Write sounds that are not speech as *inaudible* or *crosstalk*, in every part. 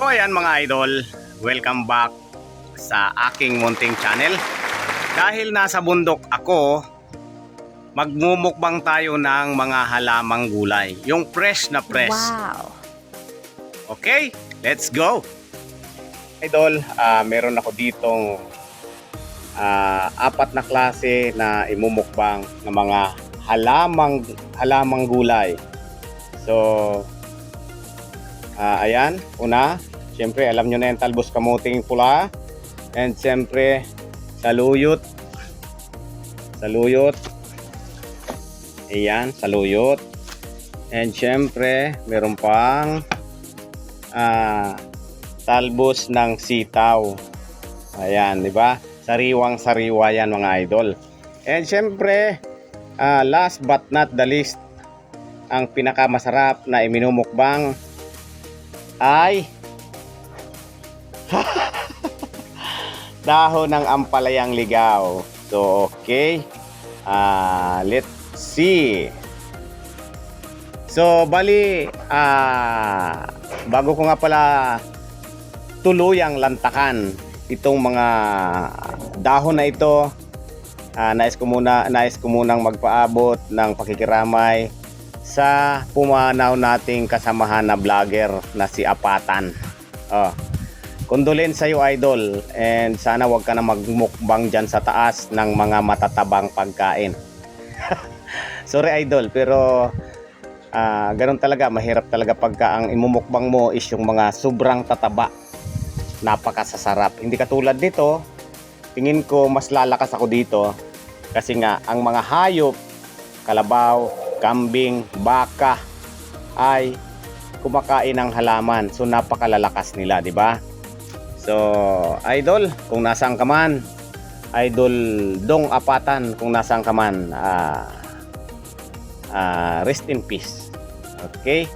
So ayan mga idol, welcome back sa aking munting channel. Dahil nasa bundok ako, magmumukbang tayo ng mga halamang gulay. Yung fresh na fresh. Wow. Okay, let's go! Idol, ah, meron ako ditong ah, apat na klase na imumukbang ng mga halamang halamang gulay. So, ah, ayan, una, syempre alam nyo na yung talbos kamuting pula. And syempre, saluyot. Saluyot. Ayan, saluyot. And syempre, meron pang ah, talbos ng sitaw. Ayan, di ba? Sariwang sariwa yan mga idol. And syempre, ah, last but not the least, ang pinakamasarap na iminumukbang ay *laughs* dahon ng ampalayang ligaw. So, okay. Ah, let's see. So, bali, ah, bago ko nga pala tuluyang lantakan itong mga dahon na ito, ah, nais ko muna nais ko munang magpaabot ng pakikiramay sa pumanaw nating kasamahan na vlogger na si Apatan. Oh. Condolence sa iyo idol and sana wag ka na magmukbang diyan sa taas ng mga matatabang pagkain. *laughs* Sorry idol pero Ah, ganun talaga, mahirap talaga pagka ang imumukbang mo is yung mga sobrang tataba. Napakasasarap. Hindi katulad nito, tingin ko mas lalakas ako dito kasi nga ang mga hayop, kalabaw, kambing, baka ay kumakain ng halaman. So napakalalakas nila, di ba? So, idol, kung nasaan ka man, idol dong apatan kung nasaan ka man, ah Ah, rest in peace. Okay?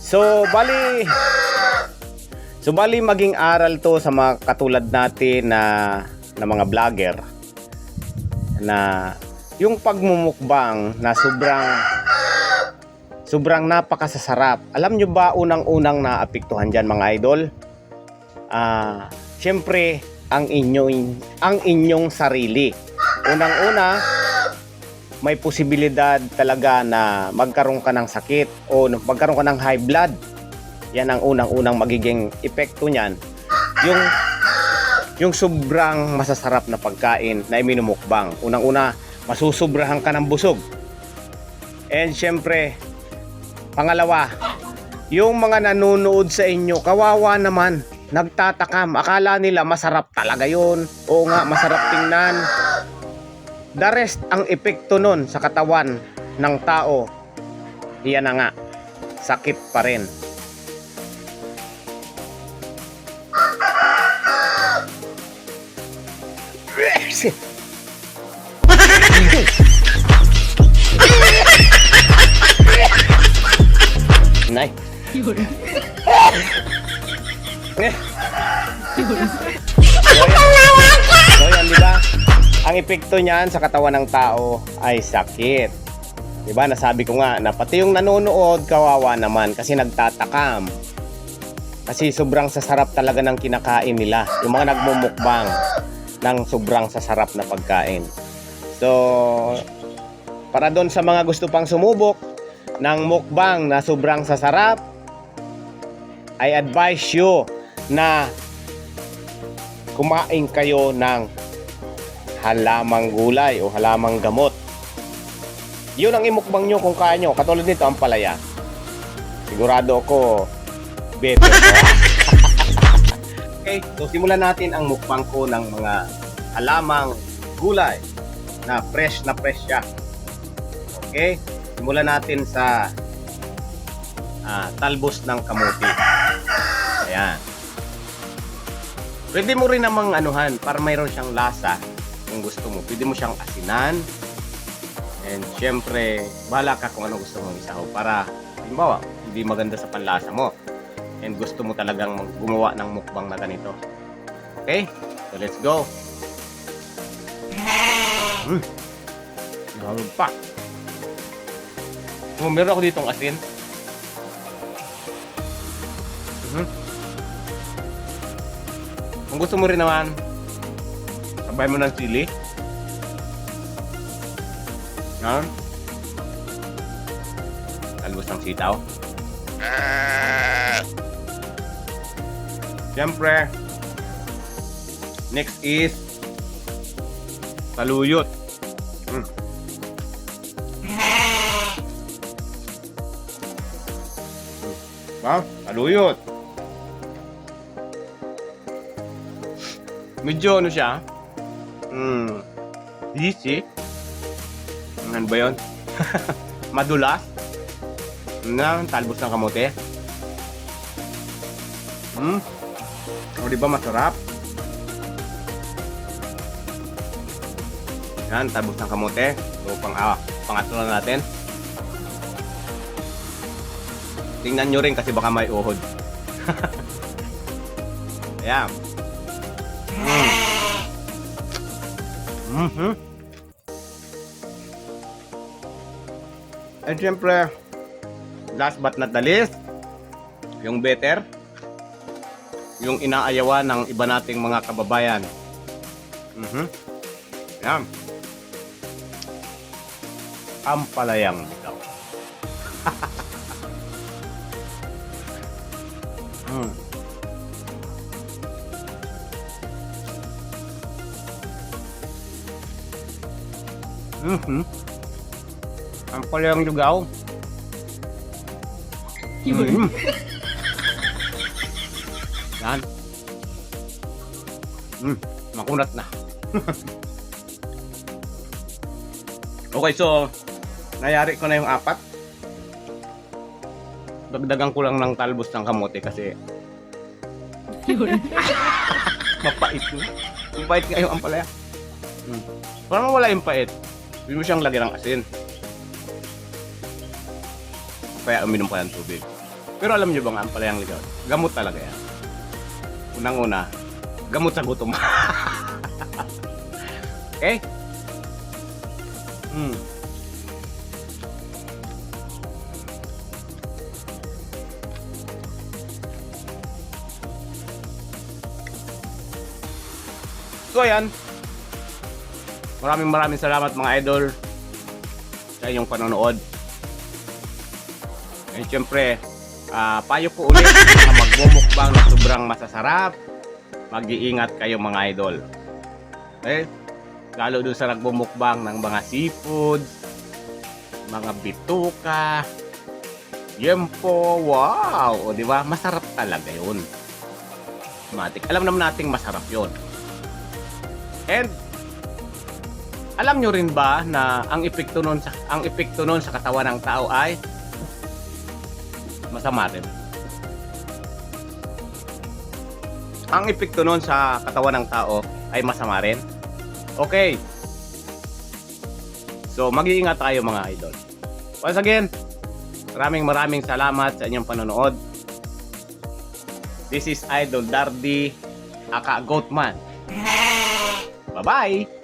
So, bali So, bali maging aral to sa mga katulad natin na na mga vlogger na yung pagmumukbang na sobrang sobrang napakasasarap. Alam nyo ba unang-unang naapektuhan diyan mga idol? Ah, syempre ang inyong ang inyong sarili. Unang-una, may posibilidad talaga na magkaroon ka ng sakit o magkaroon ka ng high blood. Yan ang unang-unang magiging epekto niyan. Yung yung sobrang masasarap na pagkain na iminumukbang. Unang-una, masusobrahan ka ng busog. And syempre, pangalawa, yung mga nanonood sa inyo, kawawa naman, nagtatakam. Akala nila masarap talaga yon. Oo nga, masarap tingnan. The rest, ang epekto nun sa katawan ng tao, iyan na nga, sakit pa rin. *laughs* Nay. Eh. So yan, di ba? Ang epekto niyan sa katawan ng tao ay sakit. Di ba? Nasabi ko nga na pati yung nanonood, kawawa naman. Kasi nagtatakam. Kasi sobrang sasarap talaga ng kinakain nila. Yung mga nagmumukbang ng sobrang sasarap na pagkain. So, para doon sa mga gusto pang sumubok ng mukbang na sobrang sasarap, I advise you na kumain kayo ng halamang gulay o halamang gamot. Yun ang imukbang nyo kung kaya nyo. Katulad nito, ang palaya. Sigurado ako, better. *laughs* okay, so simulan natin ang mukbang ko ng mga halamang gulay na fresh na fresh siya. Okay, simulan natin sa ah, talbos ng kamuti. Ayan. Pwede mo rin namang anuhan para mayroon siyang lasa kung gusto mo. Pwede mo siyang asinan. And syempre, bahala ka kung ano gusto mong isaw para halimbawa, hindi maganda sa panlasa mo. And gusto mo talagang gumawa ng mukbang na ganito. Okay? So let's go. Mm. Dami pa. Oh, meron ako ditong asin. Mhm. Kung gusto mo rin naman, sabay mo ng chili. Yan. Talbos ng sitaw. Siyempre, next is taluyot. Ba? Taluyot. Medyo ano siya? Hmm. Easy. Ano ba yun? *laughs* Madulas. Na, talbos ng kamote. Hmm. O, di ba masarap? Yan, talbos ng kamote. So, pang, ah, pangatlo na natin. Tingnan nyo rin kasi baka may uhod. *laughs* Ayan. Mm. Mhm. And syempre, last but not the least, yung better, yung inaayawan ng iba nating mga kababayan. Mhm. Yan. Ampalayang daw. *laughs* mm. Mhm. Ampalayang lugaw. Mhm. Yan. Mm, makunat na. *laughs* okay, so nayari ko na yung apat. Dagdagan ko lang ng talbos ng kamote kasi *laughs* mapait yun. Mapait nga yung ampalaya. Hmm. Parang wala yung pait. Hindi mo siyang lagyan ng asin. Kaya uminom ka ng tubig. Pero alam niyo ba nga ampalayang ligaw? Gamot talaga yan. Unang-una, gamot sa gutom. *laughs* okay? Hmm. So ayan. Maraming maraming salamat mga idol sa inyong panonood. And syempre, ah, payo ko ulit na magmumukbang na sobrang masasarap. Mag-iingat kayo mga idol. Okay? Lalo doon sa nagbumukbang ng mga seafoods, mga bituka, yempo, wow! O di ba? Masarap talaga yun. Matik. Alam naman nating masarap yun. And alam nyo rin ba na ang epekto nun sa ang epekto nun sa katawan ng tao ay masama rin. Ang epekto nun sa katawan ng tao ay masama rin. Okay. So, mag-iingat tayo mga idol. Once again, maraming maraming salamat sa inyong panonood. This is Idol Dardy, aka Goatman. Bye-bye!